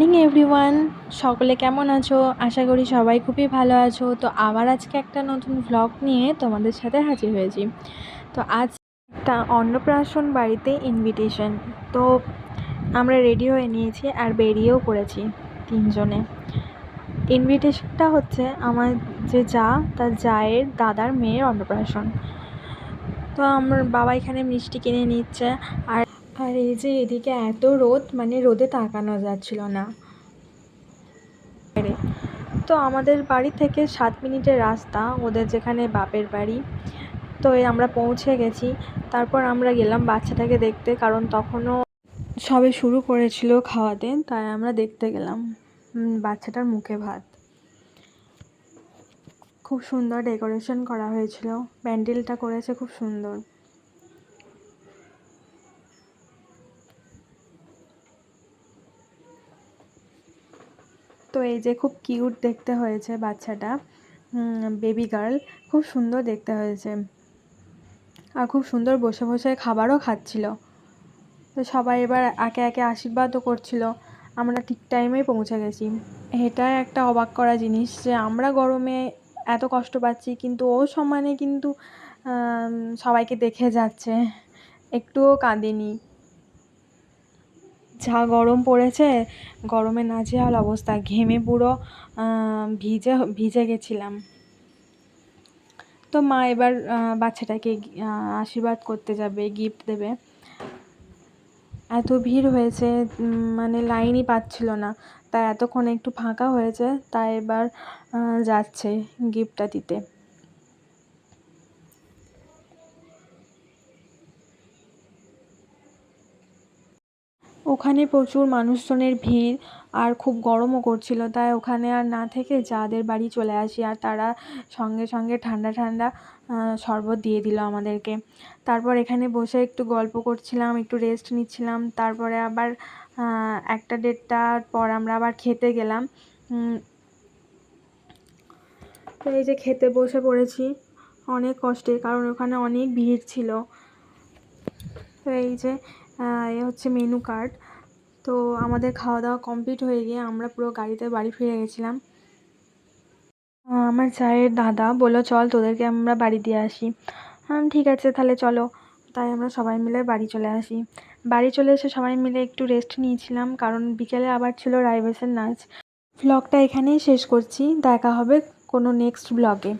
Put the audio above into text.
Morning, everyone. সকলে কেমন আছো? আশা করি সবাই খুবই ভালো আছো। তো আবার আজকে একটা নতুন ভ্লগ নিয়ে তোমাদের সাথে হাজির হয়েছি। তো আজ একটা অন্নপ্রাশন বাড়িতে ইনভিটেশন তো আমরা রেডি হয়ে নিয়েছি আর বেরিয়েও পড়েছি তিনজনে। ইনভিটেশনটা হচ্ছে আমার যে যা, তার জায়ের দাদার মেয়ের অন্নপ্রাশন। তো আমার বাবা এখানে মিষ্টি কিনে নিচ্ছে আর আর এই যে এদিকে এত রোদ মানে রোদে তাকানো যাচ্ছিল না। তো আমাদের বাড়ি থেকে সাত মিনিটের রাস্তা, ওদের যেখানে বাপের বাড়ি। তো আমরা পৌঁছে গেছি। তারপর আমরা গেলাম বাচ্চাটাকে দেখতে, কারণ তখনও সবে শুরু করেছিল খাওয়াতে, তাই আমরা দেখতে গেলাম। বাচ্চাটার মুখে ভাত। খুব সুন্দর ডেকোরেশন করা হয়েছিল। প্যান্ডেলটা করেছে খুব সুন্দর। তো এই যে খুব কিউট দেখতে হয়েছে বাচ্চাটা বেবি গার্ল, খুব সুন্দর দেখতে হয়েছে। আর খুব সুন্দর বসে বসে খাবারও খাচ্ছিল। তো সবাই এবার একে একে আশীর্বাদও করছিল। আমরা ঠিক টাইমেই পৌঁছে গেছি। এটাই একটা অবাক করা জিনিস যে আমরা গরমে এত কষ্ট পাচ্ছি, কিন্তু ও সমানে কিন্তু সবাইকে দেখে যাচ্ছে। একটুও কাঁদেনি। যা গরম পড়েছে, গরমে নাজেহাল অবস্থা। ঘেমে পুরো ভিজে ভিজে গেছিলাম। তো মা এবার বাচ্চাটাকে আশীর্বাদ করতে যাবে গিফট দেবে। এত ভিড় হয়েছে মানে লাইনই পাচ্ছিল না। তাই এতক্ষণ একটু ফাঁকা হয়েছে তাই এবার যাচ্ছে গিফটটা দিতে। ওখানে প্রচুর মানুষজনের ভিড় আর খুব গরমও করছিল, তাই ওখানে আর না থেকে যাদের বাড়ি চলে আসি আর তারা সঙ্গে সঙ্গে ঠান্ডা ঠান্ডা শরবত দিয়ে দিল আমাদেরকে। তারপর এখানে বসে একটু গল্প করছিলাম, একটু রেস্ট নিচ্ছিলাম, তারপরে আবার একটা দেড়টার পর আমরা আবার খেতে গেলাম। তো এই যে খেতে বসে পড়েছি, অনেক কষ্টে কারণ ওখানে অনেক ভিড় ছিল। তো এই যে এ হচ্ছে মেনু কার্ড তো আমাদের খাওয়া দাওয়া কমপ্লিট হয়ে গিয়ে আমরা পুরো গাড়িতে বাড়ি ফিরে গেছিলাম। আমার চায়ের দাদা বলল, চল তোদেরকে আমরা বাড়ি দিয়ে আসি। আমি, ঠিক আছে, তাহলে চলো। তাই আমরা সবাই মিলে বাড়ি চলে আসি। বাড়ি চলে এসে সবাই মিলে একটু রেস্ট নিয়েছিলাম, কারণ বিকেলে আবার ছিল রাইবেসের নাচ। ব্লগটা এখানেই শেষ করছি। দেখা হবে কোনো নেক্সট ব্লগে